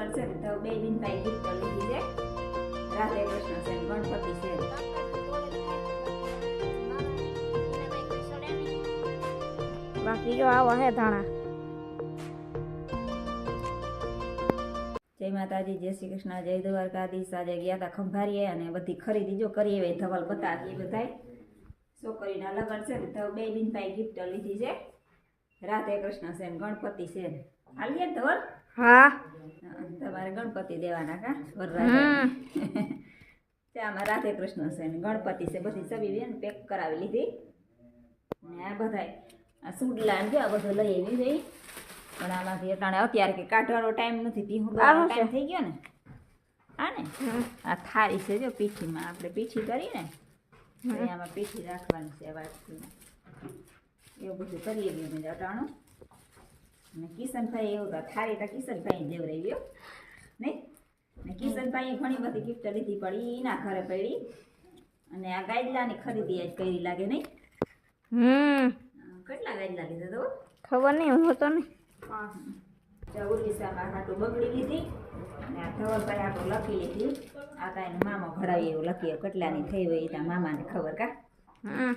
લગ્ન છે ને તો બે દિન ભાઈ ગિફ્ટ લીધી છે રાધે કૃષ્ણ છે ગણપતિ છે. બાકી જો આવા હે ધાણા. જય માતાજી જય શ્રી કૃષ્ણ જય દ્વારકાધીશ. આજે ગયા હતા ખંભારીએ અને બધી ખરીદી જો કરી એવી ધવલ બતાવી બધાય. છોકરીના લગ્ન છે ને તો બે બિન ભાઈ ગિફ્ટ લીધી છે રાધે કૃષ્ણ છે ગણપતિ છે હાલીએ ધવલ? હા, તમારે ગણપતિ દેવાના કા? વરરાજા? આમાં રાધે કૃષ્ણ છે ને ગણપતિ છે બધી સબી બેન પેક કરાવી લીધી. ને આ બધાય આ સુડલા ને આ બધું લઈ આવી ગઈ પણ આમાંથી અટાણે અત્યારે કે કાઢવાનો ટાઈમ નથી પીહું ટાઈમ થઈ ગયો ને. હા ને? આ થાળી છે જો પીઠીમાં આપણે પીઠી કરી ને આમાં પીઠી રાખવાની છે વાટકીમાં. એવું બધું કરીએ બી અમે અટાણું. અને કિશનભાઈ એવું તો થાળી તો કિશનભાઈ દેવરાઈ ગયો. નહીં? ને કિશનભાઈએ ઘણી બધી ગિફ્ટ લીધી પડી એના ઘરે પડી. અને આ ગાઈડલાની ખરીદી આજ કરી લાગે નહીં? હમ. કેટલા ગાઈડલા લીધા તો ખબર નહીં હું તો નહીં. ઉર્વિશામાં હાટું બગડી લીધી. અને આ ધવલભાઈ હાટું લખી લીધી. આ કાંઈ મામા ભણાવી એવું લખીએ કેટલાની થઈ હોય ત્યાં મામાને ખબર કા? હમ.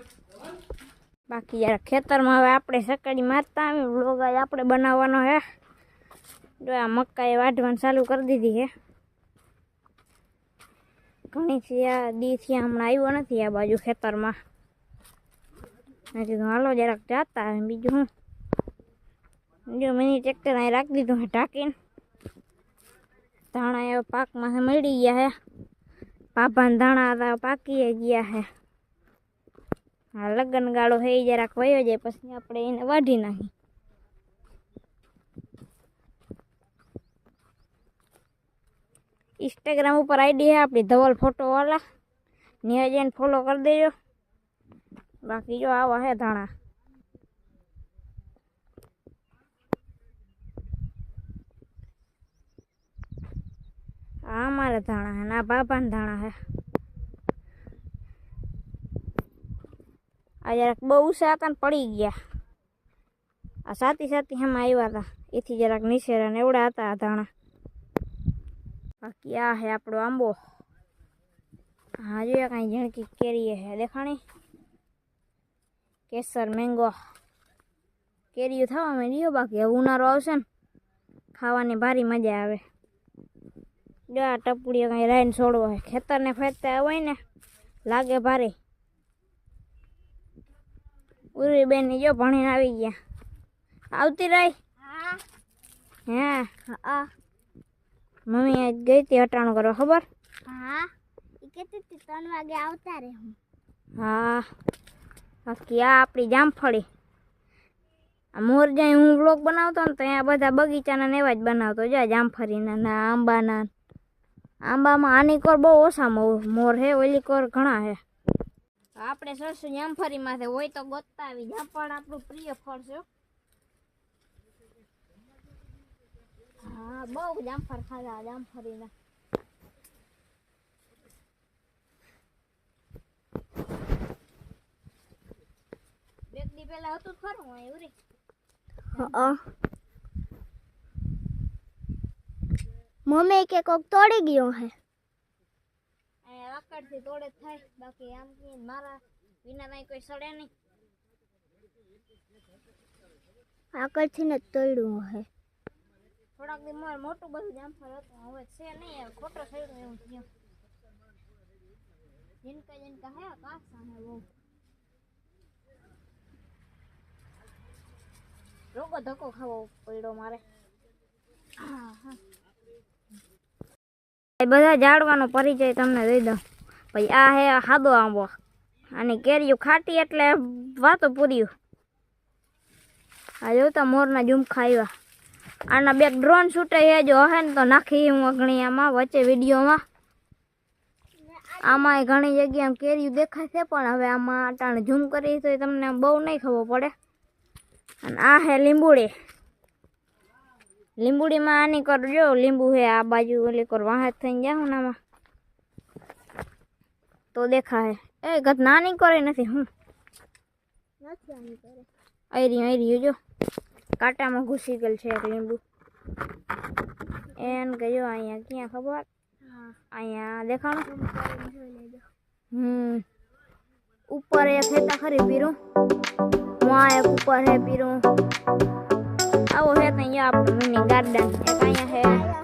બાકી યાર ખેતરમાં હવે આપણે સકડી મારતા આવી બ્લોગ આજ આપણે બનાવવાનો હે. જો આ મકાઈ વાઢવાનું ચાલુ કરી દીધી હે. ઘણી થી આ દીથી હમણાં આવ્યો નથી આ બાજુ ખેતરમાં. મેં કીધું, હાલો, જરાક જાતા આવે બીજું હું. જો મિની ટ્રેક્ટર અહીં રાખી દીધું હે ઢાંકીને. ધાણા એવા પાકમાં મળી ગયા હે. પાપાના ધાણા હતા પાકી ગયા હે. હા, લગ્ન ગાળો હે ઈ જરાક વયો જાય, પછી આપણે એને વાઢી નાખી ઇન્સ્ટાગ્રામ ઉપર આઈડી હે આપણી ધવલ ફોટો વાળા ત્યાં જઈને ફોલો કરી દેજો. બાકી જો આવા હે ધાણા. આ અમારા ધાણા હે ના બાબાના ધાણા હે આ જરાક બહુ ઊંચા હતા ને પડી ગયા. આ સાતી સાતી હમ આવ્યા હતા એથી જરાક નીચેરા ને એવડા હતા આ ધાણા. બાકી આ હે આપણો આંબો. હા જોઈએ કાંઈ ઝીણકી કેરી હે દેખાણી. કેસર, મેંગો. કેરીઓ થવા માંડી હો બાકી. હવે ઉનાળો આવશે ને. ખાવાની ભારી મજા આવે. જો આ ટપડીઓ કાંઈ રાઈને છોડવો હોય ખેતરને ફેરતા હોય ને, લાગે ભારે. ઉરી બેનની જો ભણીને આવી ગયા. આવતી રહી? હે. હા? મમ્મી આજ ગઈ હતી હટાણું કરવા ખબર? હા. એ કહેતી હતી ત્રણ વાગે આવતા રહે હું. હા. બાકી આ આપણી જામફળી. આ મોર જાય હું વ્લોગ બનાવતો ને તો અહીંયા બધા બગીચાના ને એવા જ બનાવતો. જા જામફળીના ના આંબાના આંબામાં આની કોર બહુ ઓછા મોર મોર હે ઓલી કોર ઘણા હે. આપણે સરસું જામફળીમાંથી હોય તો ગોતતા આવી જામફળ આપણું પ્રિય ફળ છે હા. બહુ જામફળ ખાધા જામફળીના. બે દી પહેલા હતું ખરું અહીં ઉરી મમ્મી કે કોક તોડી ગયો હે. અહીંયા લાકડથી તોડે જ થાય. બાકી આમ કે મારા વિના કાંઈ કોઈ સડે નહીં. આગળથી ને જ તોડ્યું હે. થોડાક દી મોર મોટું બધું જામફળ હતું હવે છે નહીં હવે ખોટો સડ્યો એવું થયું. જીનકા જીનકા હે કાસા હે બહુ રોગો ધક્કો ખાવો પડ્યો મારે. એ બધા ઝાડવાનો પરિચય તમને દઈ દઉં. પછી આ હે હાદો આંબો. આની કેરીઓ ખાટી એટલે વાતો પૂર્યું આ જોતા મોરના ઝુમખા આવ્યા આના બે ડ્રોન છૂટે હે જો હે ને તો નાખી હું અગણી આમાં, વચ્ચે વિડીયોમાં. આમાં ઘણી જગ્યાએ કેરીયું દેખાય છે પણ હવે આમાં અટાણે ઝૂમ કરી તો તમને બહુ નહીં ખબર પડે. અને આ હે લીંબુડી. લીંબુડીમાં આની કરજો લીંબુ હે આ બાજુ ઓલી કર, વાહે થઈને જાઉં ને આમાં. તો દેખાય. એ ગત નાની કરે નથી હું નથી આની કરે. આયરી આયરી જો. કાંટામાં ઘૂસી ગયેલ છે એક લીંબુ. એન કે જો અહીંયા ક્યાં ખબર? હા. અહીંયા દેખાણું? ઝૂમ કરીને જોઈ લેજો. હમ. ઉપર એક હેતા ખરી પીરું. વहाँ એક ઉપર હે પીરું. આવો હે તો અહીંયા આપણું મિની ગાર્ડન એક અહીંયા હે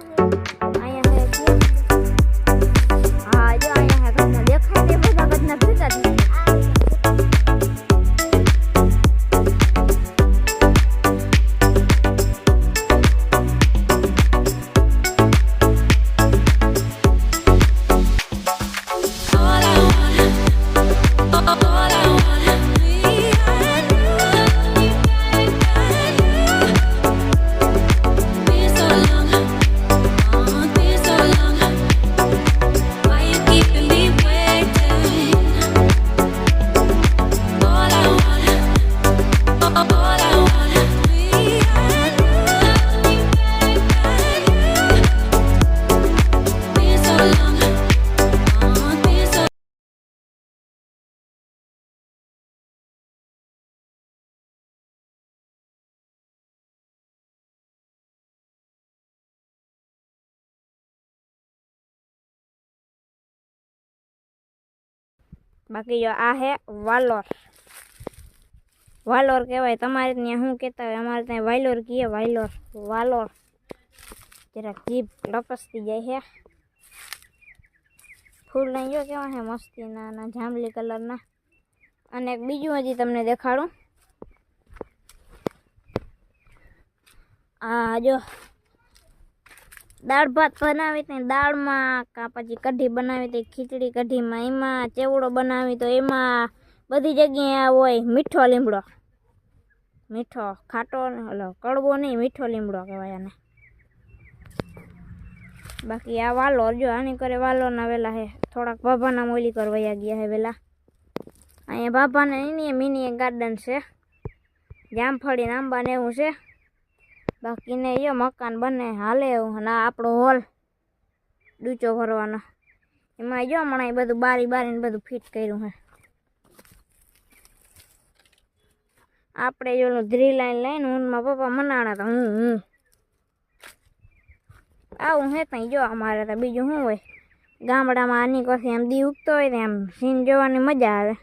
બાકી જો આ હે વાલોર. વાલોર કહેવાય. તમારે ત્યાં શું કહેતા હોય? અમારે ત્યાં વાયલોર કહીએ વાયલોર વાલોર. જરાક જીભ લપસતી જાય છે ફૂલ લઈ જો કેવા છે મસ્તીના જાંબલી કલરના અને એક બીજું હજી તમને દેખાડું. આ જો દાળ ભાત બનાવી હતી દાળમાં કાં પછી કઢી બનાવી હતી, ખીચડી કઢીમાં, એમાં ચેવડો બનાવી તો એમાં બધી જગ્યાએ હોય મીઠો લીમડો. મીઠો ખાટો ઓલો કડવો નહીં, મીઠો લીમડો કહેવાય આને. બાકી આ વાલો જો આની કરે વાલોના વેલા હે, થોડાક ભાભાના મોલી કરવા ગયા હે વેલા. અહીંયા બાભાને એની મિની ગાર્ડન છે. જામફળી આંબાને એવું છે. બાકીને એ મકાન બને હાલે એવું અને આપણો હોલ. ડૂચો ભરવાનો. એમાં જો હમણાં બધું બારી બારી ને બધું ફિટ કર્યું હે. આપણે જો ધ્રી લાઈન લઈને ઊનમાં પપ્પા મનાણા હતા, હું હું. આવું હે ત્યાં જો અમારે તો બીજું શું હોય. ગામડામાં આની કોથી આમ દી ઉગતો હોય ને આમ સીન જોવાની મજા આવે.